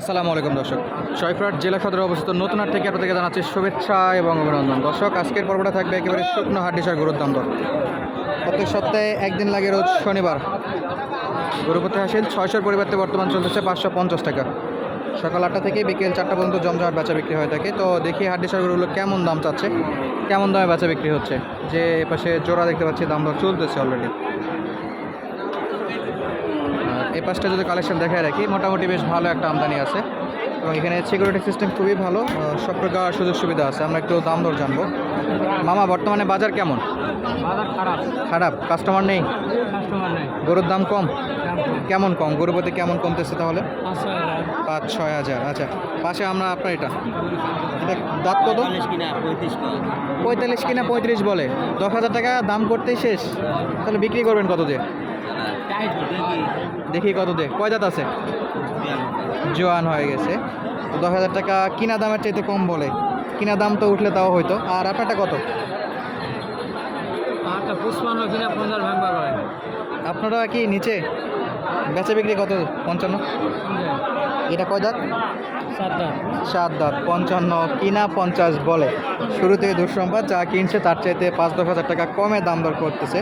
আসসালামু আলাইকুম, দর্শক। সৈফরাট জেলা সদরে অবস্থিত নতুন হাট থেকে আপনাদেরকে জানাচ্ছি শুভেচ্ছা এবং অভিনন্দন। দর্শক, আজকের পর্বটা থাকবে একেবারে শুকনো হাট ডিসার গরুর দাম দর। প্রত্যেক সপ্তাহে একদিন লাগে রোজ শনিবার। গরুপতি হাসিল ছয়শোর পরিবর্তে বর্তমান চলতেছে পাঁচশো পঞ্চাশ টাকা। সকাল আটটা থেকে বিকেল চারটা পর্যন্ত জমজমাট বেচা বিক্রি হয়ে থাকে। তো দেখি হাট ডিসার গরুগুলো কেমন দাম চাচ্ছে, কেমন দামে বেচা বিক্রি হচ্ছে। যে এপাশে জোড়া দেখতে পাচ্ছি, দাম দর চলতেছে অলরেডি এই পাশটা যদি কালেকশন দেখায় রাখি মোটামুটি বেশ ভালো একটা আমদানি আছে। এবং এখানে সিকিউরিটি সিস্টেম খুবই ভালো সব প্রকার সুযোগ সুবিধা আছে। আমরা একটু দাম দর জানব। মামা বর্তমানে বাজার কেমন? বাজার খারাপ। খারাপ? কাস্টমার নেই? কাস্টমার নেই। গরুর দাম কম? কেমন কম? গরুর প্রতি কেমন কমতেছে তাহলে? পাঁচ ছয় হাজার। আচ্ছা পাশে আমরা আপনার এটা। এটা দাঁত কত? পঁয়তাল্লিশ কিনা পঁয়ত্রিশ বলে। দশ হাজার টাকা দাম করতেই শেষ। তাহলে বিক্রি করবেন কত দিয়ে? দেখি কত দিয়ে। কয় দাঁত আছে? জোয়ান হয়ে গেছে। দশ হাজার টাকা কিনা দামের চাইতে কম বলে। কিনা দাম তো উঠলে তাও হইতো আর আপনারটা কত? আপনারা কি নিচে? বেচা বিক্রি কত? পঞ্চান্ন? এটা কয় দাঁত। সাত দাঁত। পঞ্চান্ন কিনা পঞ্চাশ বলে। শুরু থেকে দুঃসম্পাদ যা কিনছে তার চাইতে পাঁচ দশ হাজার টাকা কমে দাম দর করতেছে।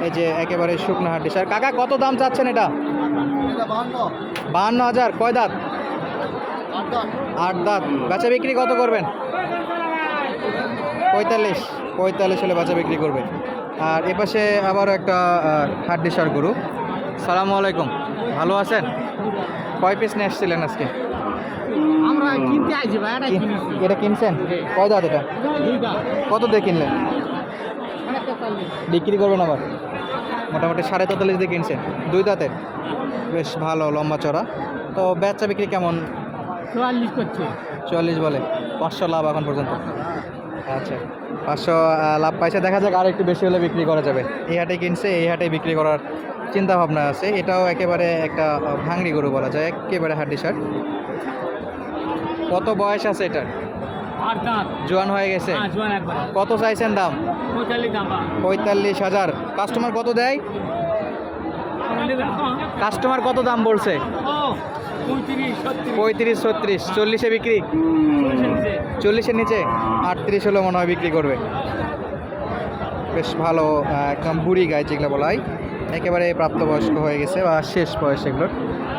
এই যে একেবারে শুকনো হাড্ডি। স্যার কাকা কত দাম চাচ্ছেন এটা? বাহান্ন হাজার। কয় দাঁত? আট দাঁত। বেচা বিক্রি কত করবেন? পঁয়তাল্লিশ। পঁয়তাল্লিশ হলে বেচা বিক্রি করবেন। আর এপাশে আবারও একটা হাড্ডি সার গরু। সালামু আলাইকুম। ভালো আছেন? কয় পিস নিয়ে আসছিলেন আজকে? আমরা কিনতে আইছি ভাই এটা কি- এটা কিনছেন? কয় দাঁত এটা? কত দিয়ে কিনলেন? মানে বিক্রি করবেন আবার? মোটামুটি সাড়ে তেতাল্লিশ দিয়ে কিনছেন দুই দাঁতে। বেশ ভালো লম্বা চড়া। তো বেচা বিক্রি কেমন? চুয়াল্লিশ করছে। চুয়াল্লিশ বলে। পাঁচশো লাভ এখন পর্যন্ত। আচ্ছা। পাঁচশো লাভ পাইছে। দেখা যাক আর একটু বেশি হলে বিক্রি করা যাবে। এই হাটে কিনছে এই হাটে বিক্রি করার চিন্তা ভাবনা আছে। এটাও একেবারে একটা ভাঙড়ি গরু বলা যায়। একেবারে হাড্ডি শার্ট। কত বয়স আছে এটার? আট দাঁত জোয়ান হয়ে গেছে। হ্যাঁ জোয়ান একবার। কত চাইছেন দাম? পঁয়তাল্লিশ দাম পঁয়তাল্লিশ হাজার। কাস্টমার কত দেয়? কাস্টমার কত দাম বলছে? পঁয়ত্রিশ ছত্রিশ। চল্লিশে বিক্রি? চল্লিশের নিচে? আটত্রিশ হলে মনে হয় বিক্রি করবে। বেশ ভালো একদম বুড়ি গাছ যেগুলো বলা হয়। একেবারে প্রাপ্তবয়স্ক হয়ে গেছে বা শেষ বয়স এগুলোর।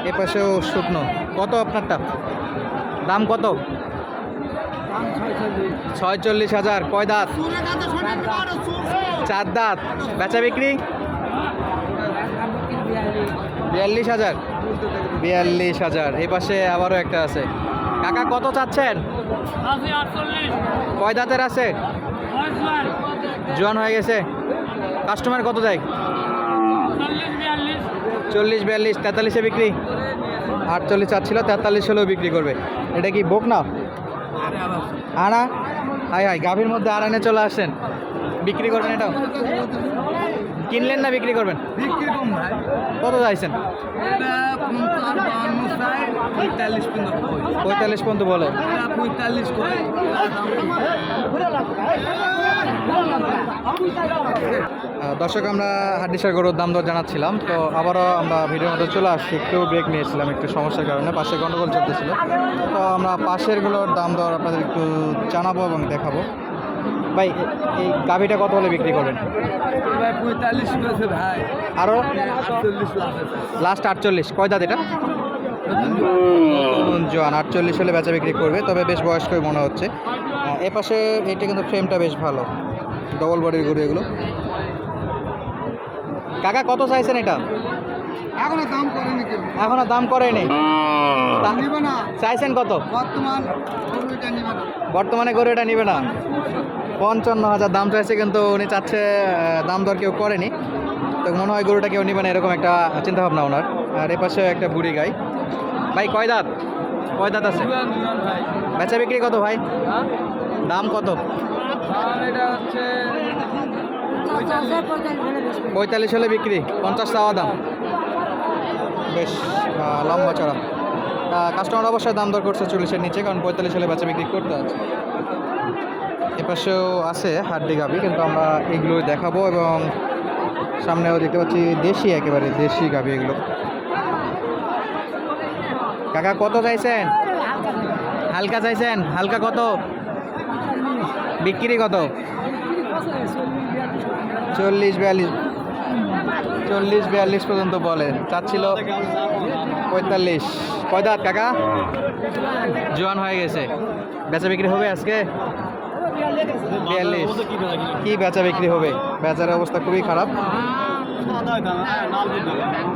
এ পাশেও শুকনো। কত আপনারটা? দাম কত? ছয়চল্লিশ হাজার। কয় দাঁত? চার দাঁত। বেচা বিক্রি? বিয়াল্লিশ হাজার। বিয়াল্লিশ হাজার। এই পাশে আবারও একটা আছে। কাকা, কত চাচ্ছেন? কয় দাঁতের আছে? জোয়ান হয়ে গেছে। কাস্টমার কত দেয়? চল্লিশ, বিয়াল্লিশ। তেতাল্লিশে বিক্রি? আটচল্লিশ চাচ্ছিল, তেতাল্লিশ হলেও বিক্রি করবে। এটা কি বোক না? আনা হাই হাই গাভীর মধ্যে আড়ানে চলে আসছেন বিক্রি করবেন এটাও? কিনলেন না বিক্রি করবেন? বিক্রি কম ভাই। কত চাইছেন? পঁয়তাল্লিশ পর্যন্ত পঁয়তাল্লিশ পর্যন্ত বলে। পঁয়তাল্লিশ দর্শক আমরা হাড্ডিসার গরুর দাম দর জানাচ্ছিলাম। তো আবারও আমরা ভিডিওর মধ্যে চলে আসছি। একটু ব্রেক নিয়েছিলাম একটু সমস্যার কারণে। পাশে গন্ডগোল চলতেছিল। তো আমরা পাশেরগুলোর দাম দর আপনাদের একটু জানাব এবং দেখাবো। ভাই এই গাভিটা কত হলে বিক্রি করবেন? আরও লাস্ট আটচল্লিশ। কয় দাঁত এটা? জোয়ান আটচল্লিশ হলে বেচা বিক্রি করবে তবে বেশ বয়স্কই মনে হচ্ছে। এ পাশে এটা কিন্তু ফ্রেমটা বেশ ভালো। ডবল বডির গরু এগুলো। কাকা কত চাইছেন এটা? এখনও দাম করেনি কেউ। এখনও দাম করেনি? না। চাইছেন কত? বর্তমান গরুটা নিবে না। বর্তমানে গরু এটা নিবে না? পঞ্চান্ন হাজার দাম চাইছে কিন্তু উনি চাচ্ছে দাম দর কেউ করেনি। তো মনে হয় গরুটা কেউ নিবে না এরকম একটা চিন্তা ভাবনা ওনার। আর এ পাশে একটা বুড়ি গাই। ভাই কয় দাঁত? কয় দাঁত আছে? বেচা বিক্রি কত ভাই? হ্যাঁ? দাম কত? পঁয়তাল্লিশ হলে বিক্রি, পঞ্চাশ চাওয়া দাম। বেশ লম্বা চড়া। কাস্টমার অবশ্যই দাম দর করছে চল্লিশের নিচে, কারণ পঁয়তাল্লিশ হলে বেচা বিক্রি করতে আছে। এপাশেও আছে হাড্ডি গাবি কিন্তু আমরা এগুলোই দেখাবো এবং সামনেও দেখতে পাচ্ছি দেশি একেবারে, দেশি গাবি এগুলো। কাকা, কত চাইছেন? হালকা চাইছেন? হালকা কত? বিক্রি কত? চল্লিশ বিয়াল্লিশ। চল্লিশ বিয়াল্লিশ পর্যন্ত বলে। চাচ্ছিল পঁয়তাল্লিশ। কয় দাঁত কাকা? জোয়ান হয়ে গেছে। বেচা বিক্রি হবে আজকে? বিয়াল্লিশ। কি বেচা বিক্রি হবে? বেচার অবস্থা খুবই খারাপ।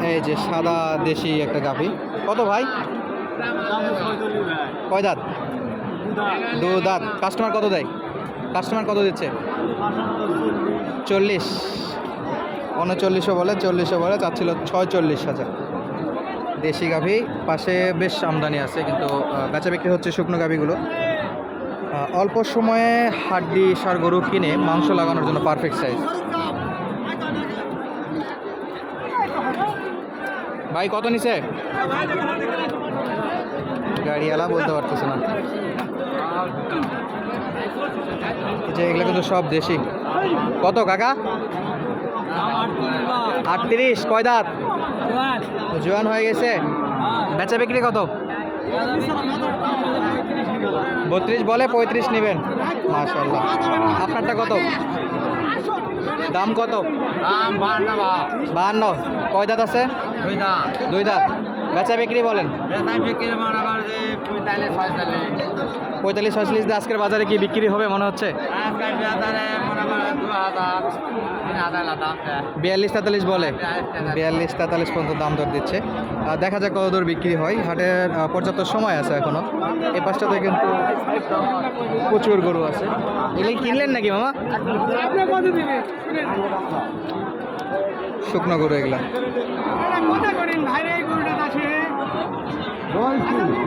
এই যে সাদা দেশি একটা গাভি। কত ভাই? কয় দাঁত? দু দাঁত। কাস্টমার কত দেয়? কাস্টমার কত দিচ্ছে? চল্লিশ। উনচল্লিশও বলে, চল্লিশও বলে চাচ্ছিল ছয়চল্লিশ হাজার। দেশি গাভি, পাশে বেশ আমদানি আছে, কিন্তু বেচা বিক্রি হচ্ছে শুকনো গাভিগুলো। অল্প সময়ে হাড্ডি, সার গরু কিনে মাংস লাগানোর জন্য পারফেক্ট সাইজ ভাই, কত নিছে? গাড়িওয়ালা বলতে পারতেছে না। যে এগুলো কিন্তু সব দেশি। কত কাকা? আটত্রিশ কয় দাঁত? জোয়ান হয়ে গেছে। বেচা বিক্রি কত? বত্রিশ বলে পঁয়ত্রিশ নেবেন। মাশাল্লাহ আপনারটা কত? দাম কত? বাহান্ন কয় দাঁত আছে? দুই দাঁত। বেচা বিক্রি বলেন? পঁয়তাল্লিশ ছয়চল্লিশ। দিয়ে আজকের বাজারে কি বিক্রি হবে মনে হচ্ছে? বিয়াল্লিশ তেতাল্লিশ বলে? বিয়াল্লিশ তেতাল্লিশ। পর্যন্ত দাম দর দিচ্ছে। দেখা যাক কত দূর বিক্রি হয়। হাটে পর্যাপ্ত সময় আছে এখনও। এই পাশটাতে কিন্তু প্রচুর গরু আছে। এগুলো কিনলেন নাকি মামা? শুকনো গরু এগুলা।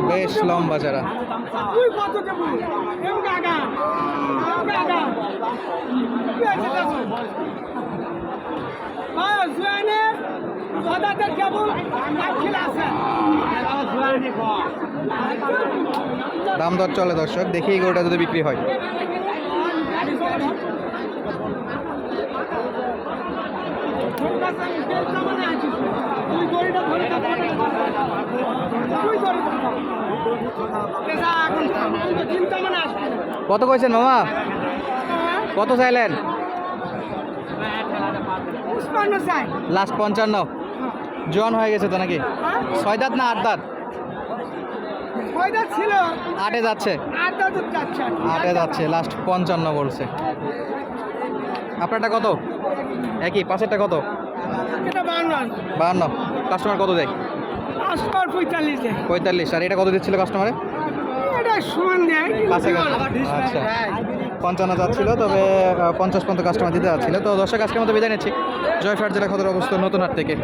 বেশ লম্বা যারা দাম দর চলে দর্শক দেখি গরুটা যদি বিক্রি হয়। কত কইছেন মামা? কত চাইলেন? লাস্ট পঞ্চান্ন। জোয়ান হয়ে গেছে তো নাকি? ছয় দাঁত না আট দাঁত? ছিল। আটে যাচ্ছে? আটে যাচ্ছে। লাস্ট পঞ্চান্ন বলছে। আপনারটা কত? একই পাশেরটা কত? এটা বাহান্ন কাস্টমার কত দেয়? আসবার পঁয়তাল্লিশ দেয়। পঁয়তাল্লিশ আর এটা কত দিচ্ছিল কাস্টমারে এটা সমান দেয় আচ্ছা। পঞ্চান্ন যাচ্ছিল তবে পঞ্চাশ পর্যন্ত কাস্টমার দিতে যাচ্ছিল। তো দর্শক আজকের মতো বিদায় নিচ্ছি। জয়ফাট জেলা খতর অবস্থা নতুন হাট থেকে।